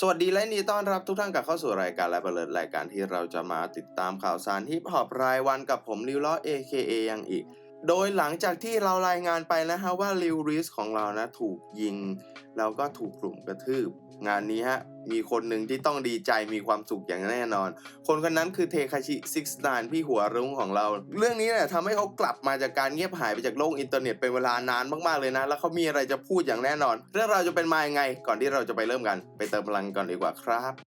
สวัสดีและนี่ต้อนรับทุกท่านกลับเข้าสู่รายการและเปิดรายการที่เราจะมาติดตามข่าวสารฮิปฮอปรายวันกับผมลิวล้อ AKA ยังอีก โดยหลังจากที่เรารายงานไปนะฮะว่าลิวริสของเรานะถูกยิง แล้วก็ถูกกลุ่มกระทืบ งานนี้ฮะมีคนหนึ่งที่ต้องดีใจมีความสุขอย่างแน่นอน คนคนนั้นคือเทคาชิซิกสนพี่หัวรุ้งของเรา เรื่องนี้เนี่ยทำให้เขากลับมาจากการเงียบหายไปจากโลกอินเทอร์เน็ตเป็นเวลานานมากๆเลยนะ แล้วเขามีอะไรจะพูดอย่างแน่นอน เรื่องเราจะเป็นมาอยังไง ก่อนที่เราจะไปเริ่มกัน ไปเติมพลังก่อนดีกว่าครับ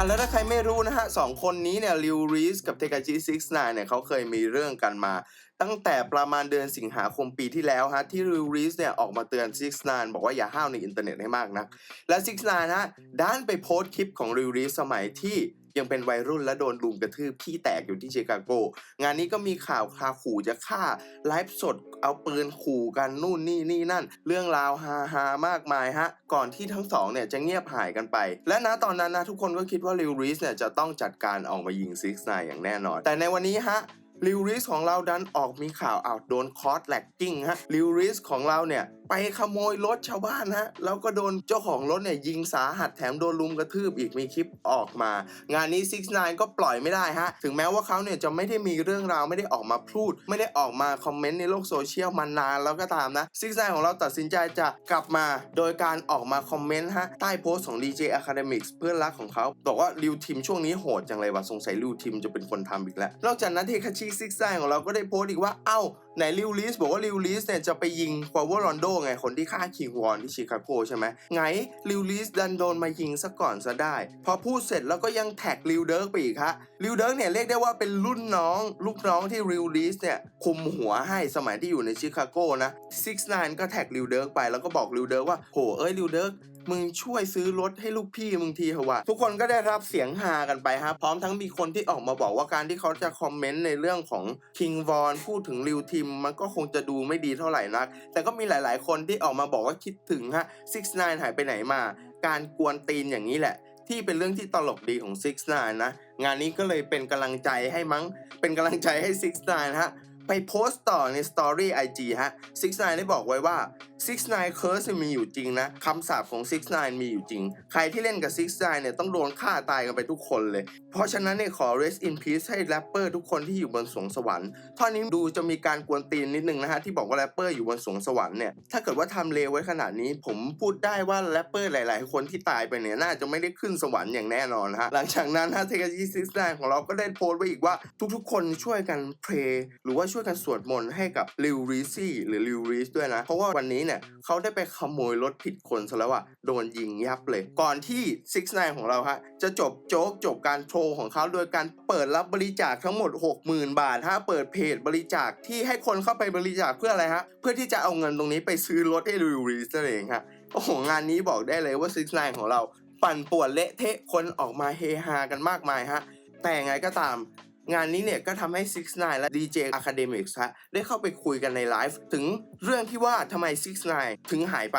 อะแล้วถ้าใครไม่รู้นะฮะสองคนนี้เนี่ยลิวรีสกับเทกาจิซิกส์นเนี่ยเขาเคยมีเรื่องกันมา ตั้งแต่ประมาณเดือนสิงหาคมปีที่แล้วฮะที่ลิวรีสเนี่ยออกมาเตือนซิกส์นบอกว่าอย่าห้าวในอินเทอร์เน็ตให้มากนะและซิกส์นฮะด้านไปโพสต์คลิปของลิวรีสสมัยที่ ยังเป็นวัยรุ่นและโดนลุมกระทืบพี่แตกอยู่ที่ชิคาโก งานนี้ก็มีข่าวคาขู่จะฆ่าไลฟ์สดเอาปืนขู่กันนู่นนี่นี่นั่น เรื่องราวฮาฮามากมายฮะ ก่อนที่ทั้งสองเนี่ยจะเงียบหายกันไป และณตอนนั้นนะทุกคนก็คิดว่าลิวริสเนี่ยจะต้องจัดการออกมายิงซิกไนอย่างแน่นอน แต่ในวันนี้ฮะ ลิวริสของเราดันออกมีข่าวอ้าวโดนคอร์สแลกกิ้งฮะลิวริสของเราเนี่ยไปขโมยรถชาวบ้านฮะแล้วก็โดนเจ้าของรถเนี่ยยิงสาหัสแถมโดนลุมกระทืบอีกมีคลิปออกมา งานนี้ 6 9ก็ปล่อยไม่ได้ฮะ ถึงแม้ว่าเขาเนี่ยจะไม่ได้มีเรื่องราวไม่ได้ออกมาพูด ไม่ได้ออกมาคอมเมนต์ในโลกโซเชียลมานานแล้วก็ตามนะ 6 9ของเราตัดสินใจจะกลับมา โดยการออกมาคอมเมนต์ฮะใต้โพสต์ของ DJ Academics เพื่อนรักของเขาบอกว่าริวทิมช่วงนี้โหดจังเลยว่ะสงสัยริวทิมจะเป็นคนทำอีกแล้วนอกจากนั้นเทคาชิซิกไซของเราก็ได้โพสต์อีกว่า เอ้า ไหนลิวลิสบอกว่าลิวลิสเนี่ยจะไปยิงฟาวเวอร์รอนโดไง คนที่ฆ่าคิงวอนที่ชิคาโกใช่ไหมไงลิวลิสดันโดนมายิงซะก่อนซะได้ พอพูดเสร็จแล้วก็ยังแท็กลิวเดิร์กไปอีกฮะลิวเดิร์กเนี่ยเรียกได้ว่าเป็นรุ่นน้อง ลูกน้องที่ลิวลิสเนี่ยคุมหัวให้สมัยที่อยู่ในชิคาโกนะ6 9ก็แท็กลิวเดิร์กไปแล้วก็บอกลิวเดิร์กว่าโหเอ้ยลิวเดิร์ก มึงช่วยซื้อรถให้ลูกพี่มึงทีเถอะวะทุกคนก็ได้รับเสียงฮากันไปฮะพร้อมทั้งมีคนที่ออกมาบอกว่าการที่เขาจะคอมเมนต์ในเรื่องของคิงวอนพูดถึงริวทิมมันก็คงจะดูไม่ดีเท่าไหร่นัก แต่ก็มีหลาย ๆ คนที่ออกมาบอกว่าคิดถึงฮะ6 9หายไปไหนมา การกวนตีนอย่างนี้แหละ ที่เป็นเรื่องที่ตลกดีของ6 9นะงานนี้ก็เลยเป็นกำลังใจให้มั้งเป็นกำลังใจให้6 9นฮะ ไปโพสต์ต่อในสตอรี่ IG ฮะ6 9ไนได้บอกไว้ว่า6 9 Curse มีอยู่จริงนะคำสาปของ6 9มีอยู่จริง ใครที่เล่นกับ6 9เนี่ยต้องโดนฆ่าตายกันไปทุกคนเลย เพราะฉะนั้นเนี่ยขอ rest in peace ให้แรปเปอร์ทุกคนที่อยู่บนสวงสวรรค์ท่อนนี้ดูจะมีการกวนตีนนิดนึงนะฮะ ที่บอกว่าแรปเปอร์อยู่บนสวงสวรรค์เนี่ยถ้าเกิดว่าทำเลวไว้ขนาดนี้ ผมพูดได้ว่าแรปเปอร์หลาย ๆ คนที่ตายไปเนี่ยน่าจะไม่ได้ขึ้นสวรรค์อย่างแน่นอนฮะหลังจากนั้นฮะเทคจีซิสไนของเราก็ได้โพสต์ไว้อีกว่าทุก ๆ คนช่วยกันเพลหรือว่าช่วยวยกันสวดมนต์ให้กับลิวรีซี่หรือลิวรีสด้วยนะ เพราะว่าวันนี้เนี่ยเขาได้ไปขโมยรถผิดคนซะแล้วอะโดนยิงยับเลย ก่อนที่ 6 9 ของเราฮะจะจบโจ๊กจบการโชว์ของเขาโดยการเปิดรับบริจาคทั้งหมด 60,000 บาทฮะเปิดเพจบริจาคที่ให้คนเข้าไปบริจาคเพื่ออะไรฮะเพื่อที่จะเอาเงินตรงนี้ไปซื้อรถให้ลิวรีสเองฮะโอ้โหงานนี้บอกได้เลยว่า 6 9 ของเราปั่นป่วนเละเทะคนออกมาเฮฮากันมากมายฮะแต่ไงก็ตาม งานนี้เนี่ยก็ทำให้ 6 9และ DJ Academics ฮะได้เข้าไปคุยกันในไลฟ์ถึงเรื่องที่ว่าทำไม 6 9ถึงหายไป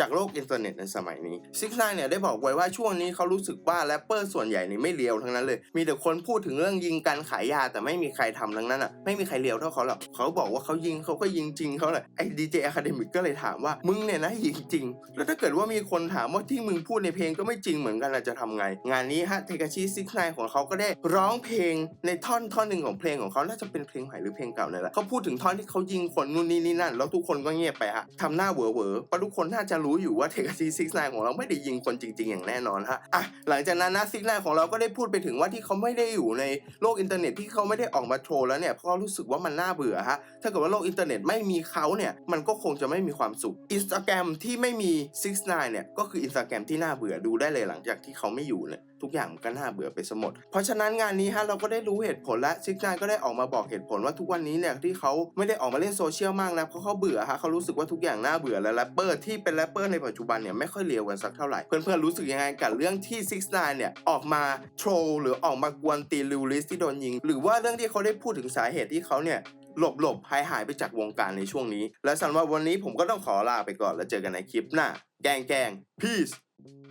จากโลกอินเทอร์เน็ตในสมัยนี้6 9เนี่ยได้บอกไว้ว่าช่วงนี้เขารู้สึกว่าแรปเปอร์ส่วนใหญ่นี่ไม่เลียวทั้งนั้นเลย มีแต่คนพูดถึงเรื่องยิงกันขายยาแต่ไม่มีใครทำทั้งนั้นอะไม่มีใครเลียวเท่าเขาหรอกเขาบอกว่าเขายิงเขาก็ยิงจริงเขาแหละไอ้ DJ Academic ก็เลยถามว่ามึงเนี่ยนะยิงจริง แล้วถ้าเกิดว่ามีคนถามว่าที่มึงพูดในเพลงก็ไม่จริงเหมือนกันล่ะจะทำไง งานนี้ฮะเทกาชิซิกไนของเขาก็ได้ร้องเพลงในท่อนท่อนหนึ่งของเพลงของเขาน่าจะเป็นเพลงใหม่หรือเพลงเก่าเนี่ยแหละเขาพูดถึงท่อนที่เขายิงคนนู่นนี่นี่นั่นแล้วทุกคนก็เงียบไปฮะทำหน้าเวอเวอเพราะทุกคนน่าจะรู้อยู่ว่าเทกาชิซิกไนของเราไม่ได้ยิงคนจริง ๆ อย่างแน่นอนฮะอะหลังจากนั้นนะซิกไนของเราก็ได้พูดไปถึงว่าที่เขาไม่ได้อยู่ในโลกอินเทอร์เน็ตที่เขาไม่ได้ออกมาโชว์แล้วเนี่ยเพราะเขารู้สึกว่ามันน่าเบื่อฮะถ้าเกิดว่าโลกอินเทอร์เน็ตไม่มีเขาเนี่ยมันก็คงจะไม่มีความสุขอินสตาแกรมที่ไม่มี6 9เนี่ยก็คืออินสตาแกรมที่น่าเบื่อดูได้เลยหลังจากที่เขาไม่อยู่เนี่ย ทุกอย่างมันก็น่าเบื่อไปสมด เพราะฉะนั้นงานนี้ฮะเราก็ได้รู้เหตุผลและซิกนก็ได้ออกมาบอกเหตุผลว่าทุกวันนี้เนี่ยที่เขาไม่ได้ออกมาเล่นโซเชียลมากนะเพราะเขาเบื่อฮะเขารู้สึกว่าทุกอย่างน่าเบื่อและแรปเปอร์ที่เป็นแรปเปอร์ในปัจจุบันเนี่ยไม่ค่อยเลียวกันสักเท่าไหร่เพื่อนๆรู้สึกยังไงกับเรื่องที่6 9เนี่ยออกมาโทรหรือออกมากวนตีลิวลิสที่โดนยิง หรือว่าเรื่องที่เขาได้พูดถึงสาเหตุที่เขาเนี่ยหลบหลบหายหายไปจากวงการในช่วงนี้ และสำหรับวันนี้ผมก็ต้องขอลาไปก่อนแล้วเจอกันในคลิปหน้า แกงแกง peace